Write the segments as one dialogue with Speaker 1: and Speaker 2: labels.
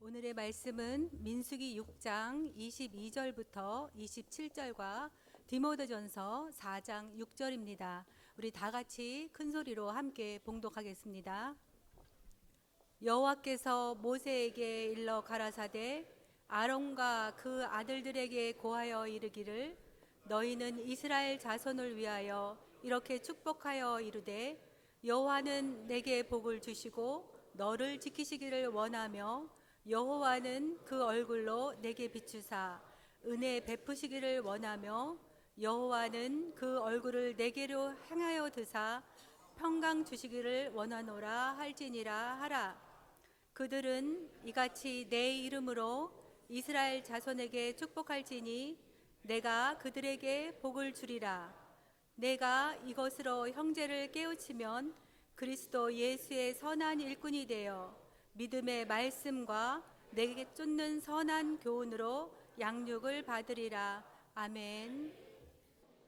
Speaker 1: 오늘의 말씀은 민수기 6장 22절부터 27절과 디모데전서 4장 6절입니다. 우리 다 같이 큰 소리로 함께 봉독하겠습니다. 여호와께서 모세에게 일러 가라사대 아론과 그 아들들에게 고하여 이르기를 너희는 이스라엘 자손을 위하여 이렇게 축복하여 이르되 여호와는 내게 복을 주시고 너를 지키시기를 원하며 여호와는 그 얼굴로 내게 비추사 은혜 베푸시기를 원하며 여호와는 그 얼굴을 내게로 향하여 드사 평강 주시기를 원하노라 할지니라 하라. 그들은 이같이 내 이름으로 이스라엘 자손에게 축복할지니 내가 그들에게 복을 주리라 내가 이것으로 형제를 깨우치면 그리스도 예수의 선한 일꾼이 되어 믿음의 말씀과 내게 쫓는 선한 교훈으로 양육을 받으리라. 아멘.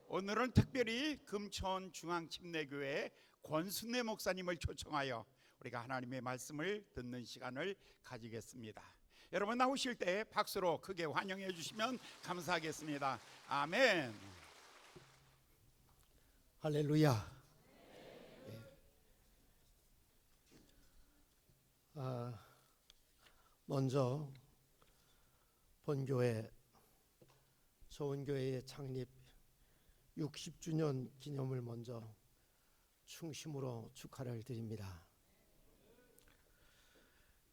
Speaker 2: 오늘은 특별히 금천 중앙침례교회 권순례 목사님을 초청하여 우리가 하나님의 말씀을 듣는 시간을 가지겠습니다. 여러분 나오실 때 박수로 크게 환영해 주시면 감사하겠습니다. 아멘.
Speaker 3: 할렐루야. 예. 아, 먼저 본교회 좋은 교회의 창립 60주년 기념을 먼저 충심으로 축하를 드립니다.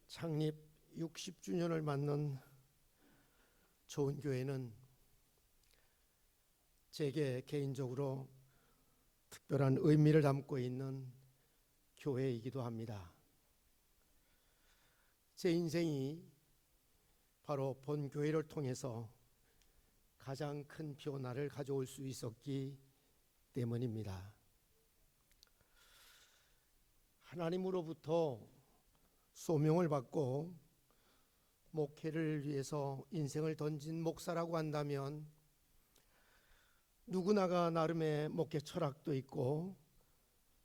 Speaker 3: 창립 60주년을 맞는 좋은 교회는 제게 개인적으로 특별한 의미를 담고 있는 교회이기도 합니다. 제 인생이 바로 본 교회를 통해서 가장 큰 변화를 가져올 수 있었기 때문입니다. 하나님으로부터 소명을 받고 목회를 위해서 인생을 던진 목사라고 한다면 누구나가 나름의 목회 철학도 있고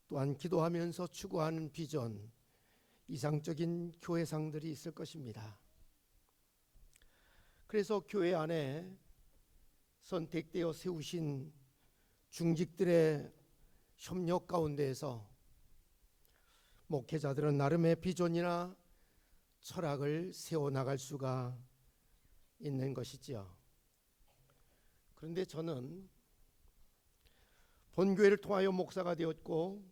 Speaker 3: 또한 기도하면서 추구하는 비전, 이상적인 교회상들이 있을 것입니다. 그래서 교회 안에 선택되어 세우신 중직들의 협력 가운데에서 목회자들은 나름의 비전이나 철학을 세워 나갈 수가 있는 것이지요. 그런데 저는 본교회를 통하여 목사가 되었고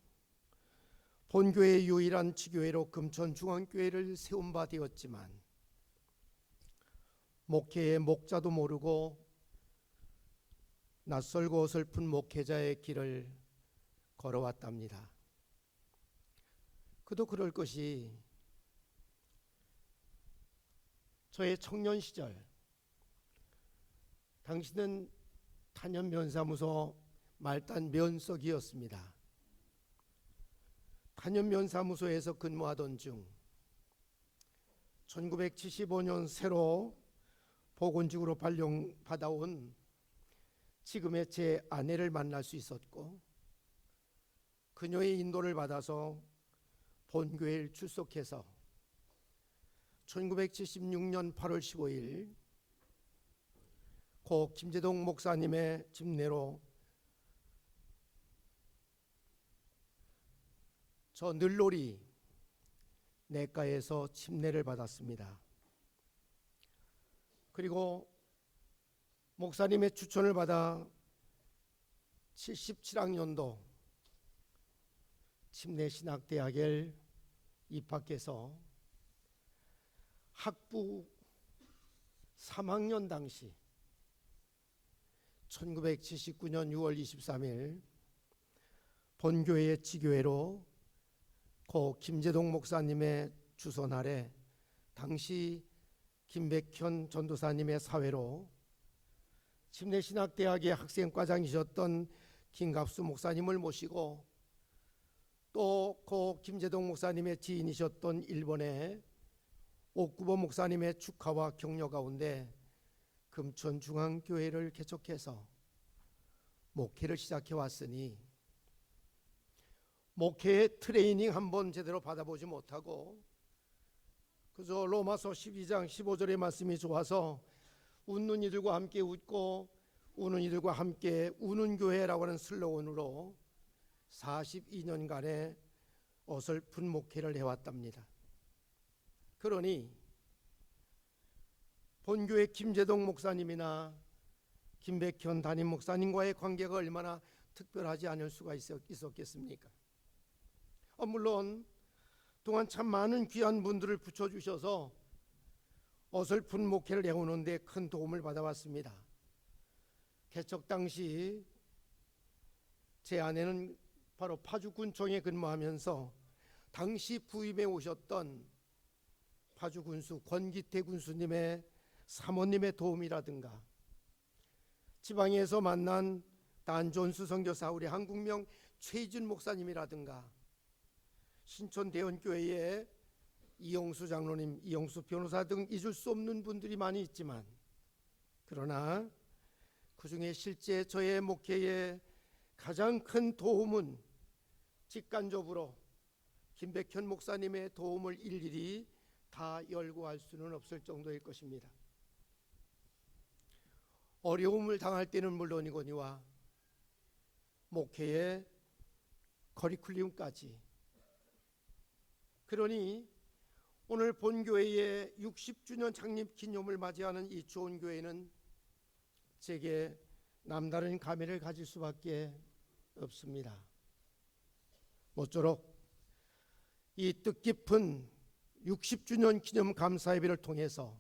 Speaker 3: 본교회의 유일한 지교회로 금천중앙교회를 세운 바 되었지만 목회의 목자도 모르고 낯설고 슬픈 목회자의 길을 걸어왔답니다. 그도 그럴 것이 저의 청년 시절 당신은 탄현 면사무소 말단 면석이었습니다. 탄현 면사무소에서 근무하던 중 1975년 새로 보건직으로 발령받아온 지금의 제 아내를 만날 수 있었고 그녀의 인도를 받아서 본교회를 출석해서 1976년 8월 15일 고 김재동 목사님의 집내로 저 늘놀이 내과에서 침례를 받았습니다. 그리고 목사님의 추천을 받아 77학년도 침례신학대학을 입학해서 학부 3학년 당시 1979년 6월 23일 본교회의 지교회로 고 김재동 목사님의 주선 아래 당시 김백현 전도사님의 사회로 침례신학대학의 학생과장이셨던 김갑수 목사님을 모시고 또 고 김재동 목사님의 지인이셨던 일본의 옥구보 목사님의 축하와 격려 가운데 금천 중앙교회를 개척해서 목회를 시작해 왔으니 목회 트레이닝 한번 제대로 받아보지 못하고 그저 로마서 12장 15절의 말씀이 좋아서 웃는 이들과 함께 웃고 우는 이들과 함께 우는 교회라고 하는 슬로건으로 42년간의 어설픈 목회를 해왔답니다. 그러니 본교회 김재동 목사님이나 김백현 담임 목사님과의 관계가 얼마나 특별하지 않을 수가 있었, 있었겠습니까? 어, 물론 동안 참 많은 귀한 분들을 붙여주셔서 어설픈 목회를 해오는데 큰 도움을 받아왔습니다. 개척 당시 제 아내는 바로 파주군청에 근무하면서 당시 부임해 오셨던 파주 군수 권기태 군수님의 사모님의 도움이라든가 지방에서 만난 단존수 선교사 우리 한국명 최준 목사님이라든가 신촌 대원교회의 이영수 장로님, 이영수 변호사 등 잊을 수 없는 분들이 많이 있지만 그러나 그 중에 실제 저의 목회에 가장 큰 도움은 직간접으로 김백현 목사님의 도움을 일일이 다 열고할 수는 없을 정도일 것입니다. 어려움을 당할 때는 물론이거니와 목회의 커리큘럼까지 그러니 오늘 본교회의 60주년 창립 기념을 맞이하는 이 좋은 교회는 제게 남다른 감회를 가질 수밖에 없습니다. 모쪼록 이 뜻깊은 60주년 기념 감사 예배를 통해서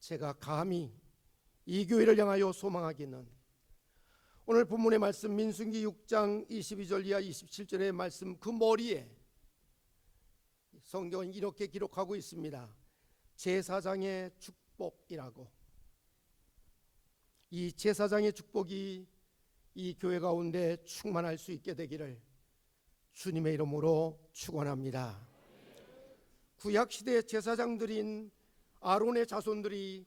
Speaker 3: 제가 감히 이 교회를 향하여 소망하기는 오늘 본문의 말씀 민수기 6장 22절 이하 27절의 말씀 그 머리에 성경은 이렇게 기록하고 있습니다. 제사장의 축복이라고 이 제사장의 축복이 이 교회 가운데 충만할 수 있게 되기를 주님의 이름으로 축원합니다. 구약 시대 제사장들인 아론의 자손들이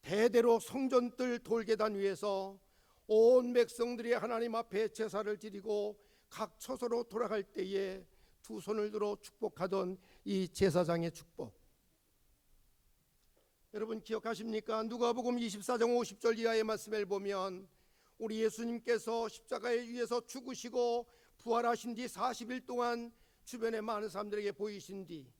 Speaker 3: 대대로 성전뜰 돌계단 위에서 온 백성들이 하나님 앞에 제사를 드리고 각 처소로 돌아갈 때에 두 손을 들어 축복하던 이 제사장의 축복. 여러분 기억하십니까? 누가복음 24장 50절 이하의 말씀을 보면 우리 예수님께서 십자가에 위에서 죽으시고 부활하신 뒤 40일 동안 주변에 많은 사람들에게 보이신 뒤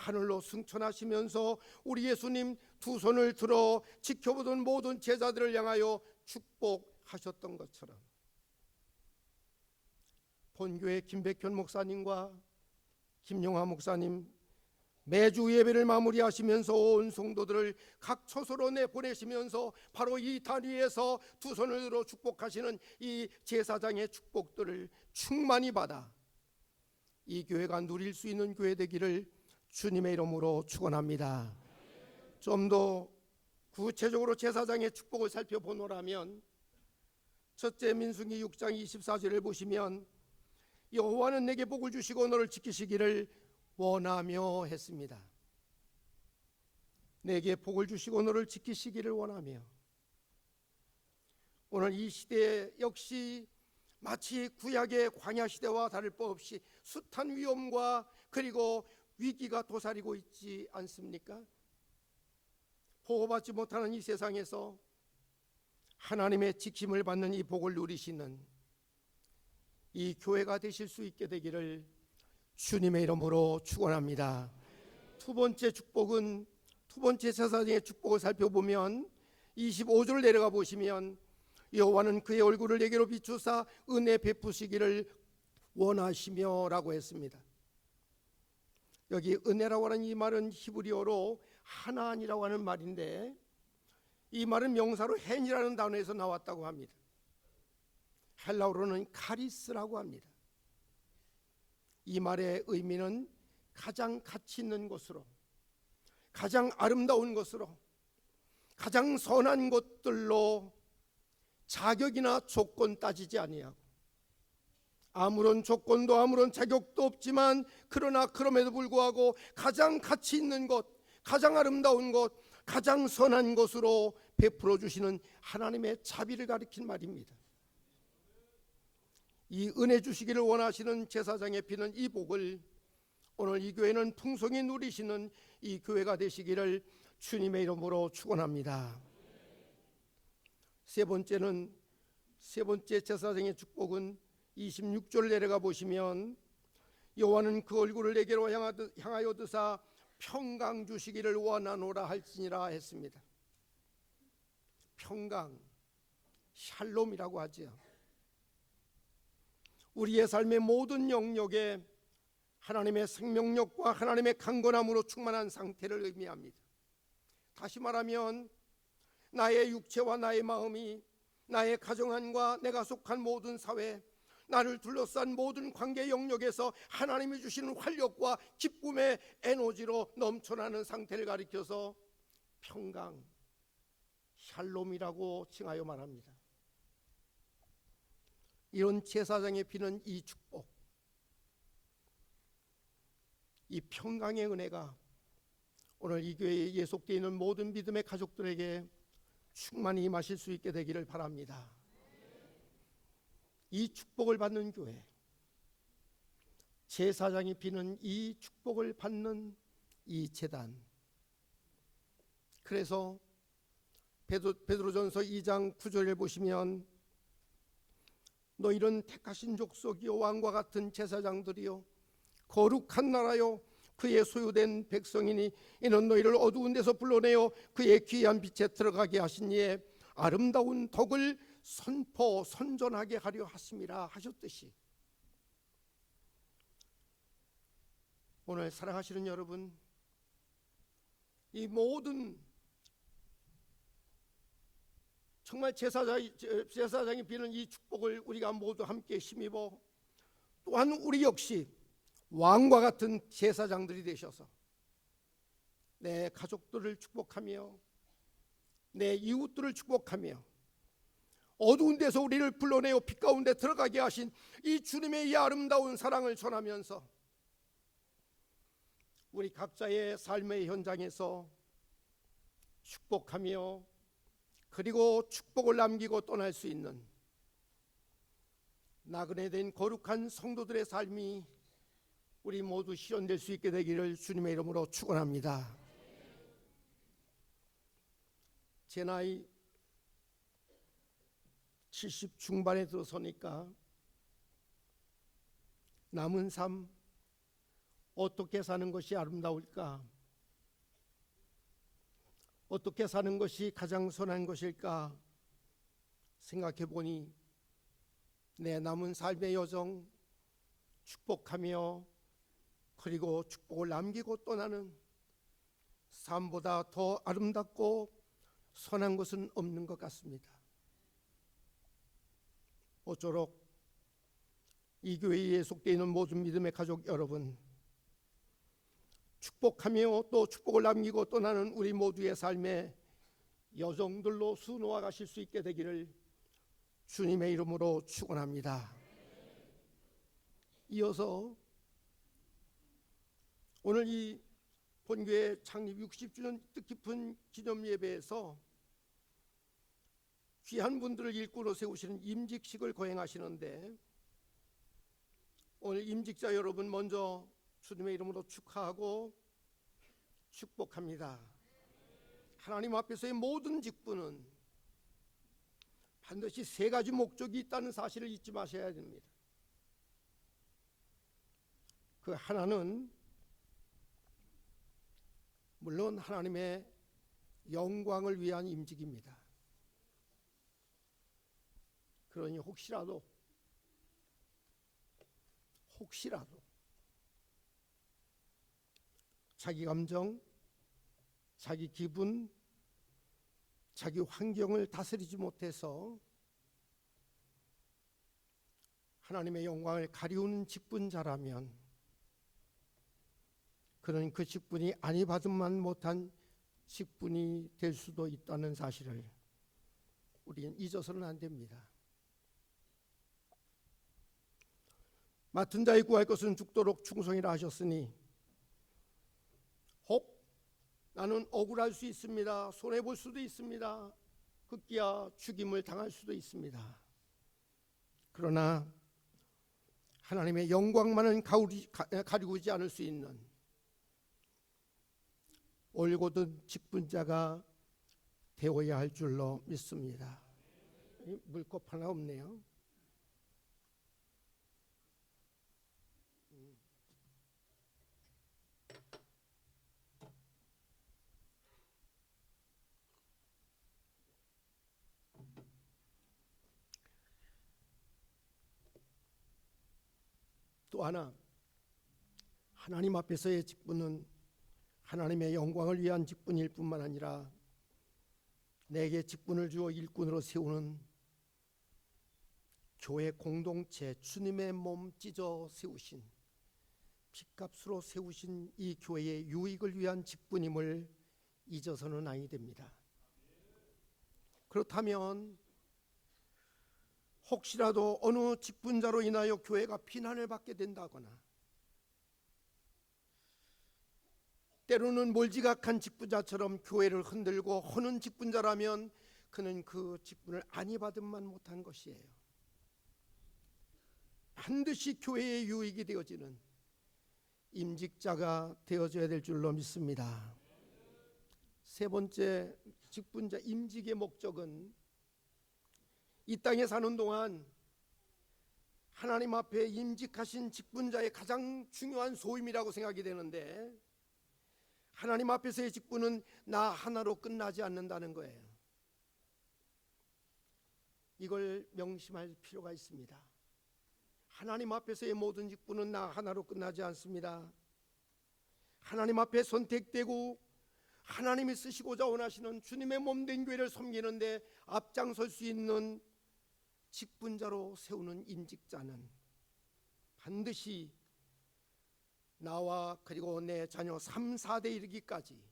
Speaker 3: 하늘로 승천하시면서 우리 예수님 두 손을 들어 지켜보던 모든 제자들을 향하여 축복하셨던 것처럼 본교회 김백현 목사님과 김용화 목사님 매주 예배를 마무리하시면서 온 성도들을 각 처소로 내보내시면서 바로 이 단위에서 두 손을 들어 축복하시는 이 제사장의 축복들을 충만히 받아 이 교회가 누릴 수 있는 교회 되기를 주님의 이름으로 축원합니다. 좀 더 구체적으로 제사장의 축복을 살펴보노라면 첫째 민수기 6장 24절을 보시면 여호와는 내게 복을 주시고 너를 지키시기를 원하며 했습니다. 내게 복을 주시고 너를 지키시기를 원하며 오늘 이 시대 역시 마치 구약의 광야 시대와 다를 바 없이 숱한 위험과 그리고 위기가 도사리고 있지 않습니까? 보호받지 못하는 이 세상에서 하나님의 지킴을 받는 이 복을 누리시는 이 교회가 되실 수 있게 되기를 주님의 이름으로 축원합니다. 두 번째 축복은 두 번째 제사장의 축복을 살펴보면 25절 내려가 보시면 여호와는 그의 얼굴을 내게로 비추사 은혜 베푸시기를 원하시며라고 했습니다. 여기 은혜라고 하는 이 말은 히브리어로 하나니라고 하는 말인데 이 말은 명사로 헨이라는 단어에서 나왔다고 합니다. 헬라어로는 카리스라고 합니다. 이 말의 의미는 가장 가치 있는 것으로 가장 아름다운 것으로 가장 선한 것들로 자격이나 조건 따지지 아니하고 아무런 조건도 아무런 자격도 없지만 그러나 그럼에도 불구하고 가장 가치 있는 것 가장 아름다운 것, 가장 선한 것으로 베풀어 주시는 하나님의 자비를 가리킨 말입니다. 이 은혜 주시기를 원하시는 제사장의 피는 이 복을 오늘 이 교회는 풍성히 누리시는 이 교회가 되시기를 주님의 이름으로 축원합니다. 세 번째는 세 번째 제사장의 축복은 26절 내려가 보시면 여호와는 그 얼굴을 내게로 향하여 드사 평강 주시기를 원하노라 할지니라 했습니다. 평강, 샬롬이라고 하지요. 우리의 삶의 모든 영역에 하나님의 생명력과 하나님의 강건함으로 충만한 상태를 의미합니다. 다시 말하면 나의 육체와 나의 마음이 나의 가정 안과 내가 속한 모든 사회 나를 둘러싼 모든 관계 영역에서 하나님이 주시는 활력과 기쁨의 에너지로 넘쳐나는 상태를 가리켜서 평강 샬롬이라고 칭하여 말합니다. 이런 제사장의 피는 이 축복 이 평강의 은혜가 오늘 이 교회에 예속되어 있는 모든 믿음의 가족들에게 충만히 임하실 수 있게 되기를 바랍니다. 이 축복을 받는 교회, 제사장이 비는 이 축복을 받는 이 재단. 그래서 베드로, 베드로 전서 2장 9절을 보시면 너희는 택하신 족속이요 왕과 같은 제사장들이요 거룩한 나라요 그의 소유된 백성이니 이는 너희를 어두운 데서 불러내어 그의 귀한 빛에 들어가게 이의 아름다운 덕을 선포 선전하게 하려 하심이라 하셨듯이. 오늘 사랑하시는 여러분 이 모든 정말 제사장, 제사장이 비는 이 축복을 우리가 모두 함께 힘입어 또한 우리 역시 왕과 같은 제사장들이 되셔서 내 가족들을 축복하며 내 이웃들을 축복하며 어두운 데서 우리를 불러내어 빛 가운데 들어가게 하신 이 주님의 이 아름다운 사랑을 전하면서 우리 각자의 삶의 현장에서 축복하며 그리고 축복을 남기고 떠날 수 있는 나그네 된 거룩한 성도들의 삶이 우리 모두 실현될 수 있게 되기를 주님의 이름으로 축원합니다. 제 나이 70 중반에 들어서니까 남은 삶 어떻게 사는 것이 아름다울까? 어떻게 사는 것이 가장 선한 것일까? 생각해 보니 내 남은 삶의 여정 축복하며 그리고 축복을 남기고 떠나는 삶보다 더 아름답고 선한 것은 없는 것 같습니다. 모쪼록 이 교회에 속되어 있는 모든 믿음의 가족 여러분 축복하며 또 축복을 남기고 떠나는 우리 모두의 삶의 여정들로 수놓아 가실 수 있게 되기를 주님의 이름으로 축원합니다. 이어서 오늘 이 본교회 창립 60주년 뜻깊은 기념 예배에서 귀한 분들을 일꾼으로 세우시는 임직식을 거행하시는데 오늘 임직자 여러분 먼저 주님의 이름으로 축하하고 축복합니다. 하나님 앞에서의 모든 직분은 반드시 세 가지 목적이 있다는 사실을 잊지 마셔야 됩니다. 그 하나는 물론 하나님의 영광을 위한 임직입니다. 그러니 혹시라도 혹시라도 자기 감정, 자기 기분, 자기 환경을 다스리지 못해서 하나님의 영광을 가리우는 직분자라면 그는 그 직분이 아니 받음만 못한 직분이 될 수도 있다는 사실을 우리는 잊어서는 안 됩니다. 맡은 자의 구할 것은 죽도록 충성이라 하셨으니 혹 나는 억울할 수 있습니다. 손해 볼 수도 있습니다. 흑기야 죽임을 당할 수도 있습니다. 그러나 하나님의 영광만은 가우리, 가, 가리우지 않을 수 있는 올곧은 직분자가 되어야 할 줄로 믿습니다. 이 물컵 하나 없네요. 또 하나 하나님 앞에서의 직분은 하나님의 영광을 위한 직분일 뿐만 아니라 내게 직분을 주어 일꾼으로 세우는 교회 공동체 주님의 몸 찢어 세우신 핏값으로 세우신 이 교회의 유익을 위한 직분임을 잊어서는 아니 됩니다. 그렇다면 혹시라도 어느 직분자로 인하여 교회가 비난을 받게 된다거나 때로는 몰지각한 직분자처럼 교회를 흔들고 허는 직분자라면 그는 그 직분을 안이 받음만 못한 것이에요. 반드시 교회의 유익이 되어지는 임직자가 되어져야 될 줄로 믿습니다. 세 번째 직분자 임직의 목적은 이 땅에 사는 동안 하나님 앞에 임직하신 직분자의 가장 중요한 소임이라고 생각이 되는데 하나님 앞에서의 직분은 나 하나로 끝나지 않는다는 거예요. 이걸 명심할 필요가 있습니다. 하나님 앞에서의 모든 직분은 나 하나로 끝나지 않습니다. 하나님 앞에 선택되고 하나님이 쓰시고자 원하시는 주님의 몸된 교회를 섬기는데 앞장설 수 있는 직분자로 세우는 임직자는 반드시 나와 그리고 내 자녀 3, 4대 이르기까지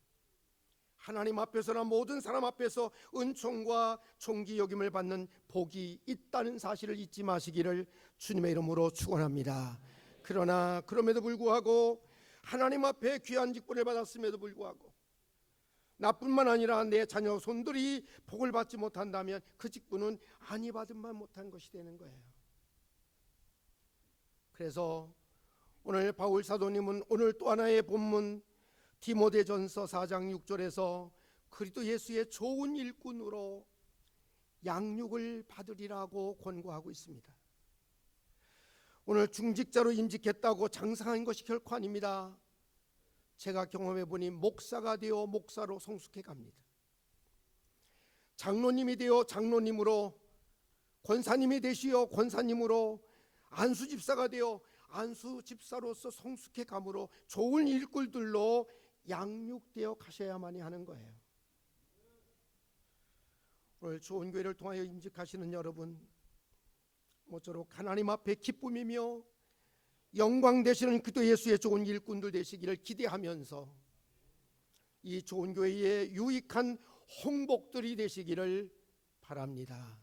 Speaker 3: 하나님 앞에서나 모든 사람 앞에서 은총과 총기 여김을 받는 복이 있다는 사실을 잊지 마시기를 주님의 이름으로 축원합니다. 그러나 그럼에도 불구하고 하나님 앞에 귀한 직분을 받았음에도 불구하고 나뿐만 아니라 내 자녀 손들이 복을 받지 못한다면 그 직분은 아니 받음만 못한 것이 되는 거예요. 그래서 오늘 바울 사도님은 오늘 또 하나의 본문 디모데전서 4장 6절에서 그리스도 예수의 좋은 일꾼으로 양육을 받으리라고 권고하고 있습니다. 오늘 중직자로 임직했다고 장상한 것이 결코 아닙니다. 제가 경험해 보니 목사가 되어 목사로 성숙해 갑니다. 장로님이 되어 장로님으로 권사님이 되시어 권사님으로 안수 집사가 되어 안수 집사로서 성숙해 감으로 좋은 일꾼들로 양육되어 가셔야만이 하는 거예요. 오늘 좋은 교회를 통하여 임직하시는 여러분 모쪼록 하나님 앞에 기쁨이며 영광 되시는 그도 예수의 좋은 일꾼들 되시기를 기대하면서 이 좋은 교회의 유익한 홍복들이 되시기를 바랍니다.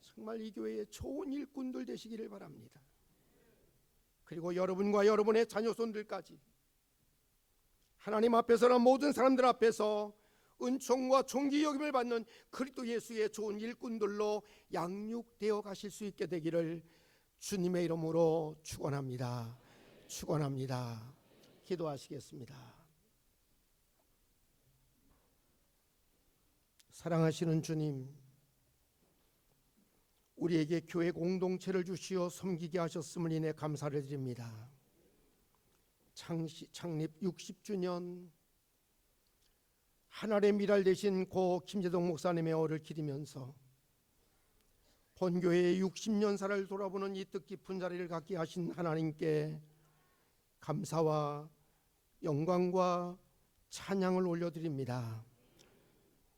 Speaker 3: 정말 이 교회의 좋은 일꾼들 되시기를 바랍니다. 그리고 여러분과 여러분의 자녀손들까지 하나님 앞에서나 모든 사람들 앞에서 은총과 존귀 여김을 받는 그리스도 예수의 좋은 일꾼들로 양육되어 가실 수 있게 되기를 주님의 이름으로 축원합니다. 축원합니다. 기도하시겠습니다. 사랑하시는 주님, 우리에게 교회 공동체를 주시어 섬기게 하셨음을 인해 감사를 드립니다. 창시, 창립 60주년 하나의 미랄 되신 고 김재동 목사님의 어를 기리면서 본교회의 60년사를 돌아보는 이 뜻깊은 자리를 갖게 하신 하나님께 감사와 영광과 찬양을 올려드립니다.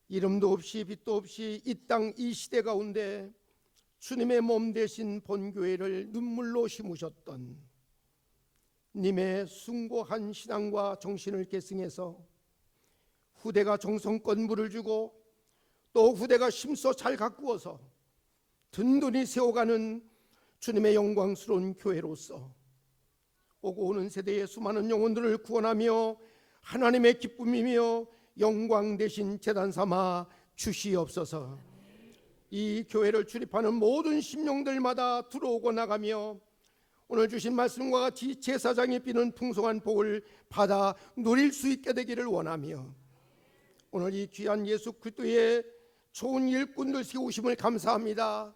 Speaker 3: 이름도 없이 빛도 없이 이 땅 이 시대 가운데 주님의 몸 대신 본교회를 눈물로 심으셨던 님의 숭고한 신앙과 정신을 계승해서 후대가 정성껏 물을 주고 또 후대가 심써 잘 가꾸어서 든든히 세워가는 주님의 영광스러운 교회로서 오고 오는 세대의 수많은 영혼들을 구원하며 하나님의 기쁨이며 영광 대신 재단 삼아 주시옵소서. 이 교회를 출입하는 모든 심령들마다 들어오고 나가며 오늘 주신 말씀과 같이 제사장이 비는 풍성한 복을 받아 누릴 수 있게 되기를 원하며 오늘 이 귀한 예수 그리스도의 좋은 일꾼들 세우심을 감사합니다.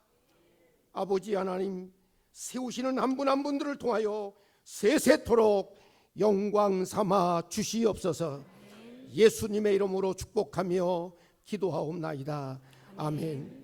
Speaker 3: 아버지 하나님 세우시는 한분한 분들을 통하여 세세토록 영광 삼아 주시옵소서. 예수님의 이름으로 축복하며 기도하옵나이다. 아멘.